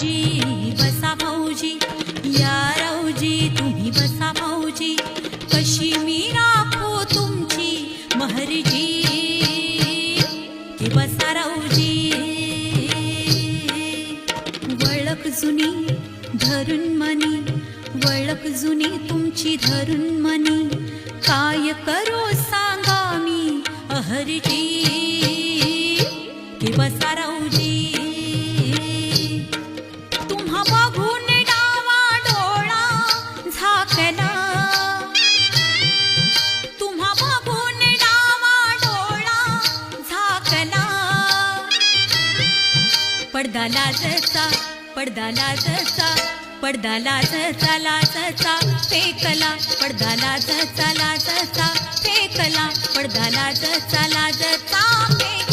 भाऊजी बसा भाऊजी. या राऊजी तुम्ही बसा भाऊजी. कशी मी राखो तुमची महरजी. की बसा राऊजी. वळख जुनी धरून मनी. वळख जुनी तुमची धरून मनी. काय करो सांगा मी अहरजी. पडदा लाजचा पडदा लाजचा पडदा लाजचा लाजचा फेकला पडदा लाजचा लाजचा फेकला पडदा लाजचा लाजचा फेकला.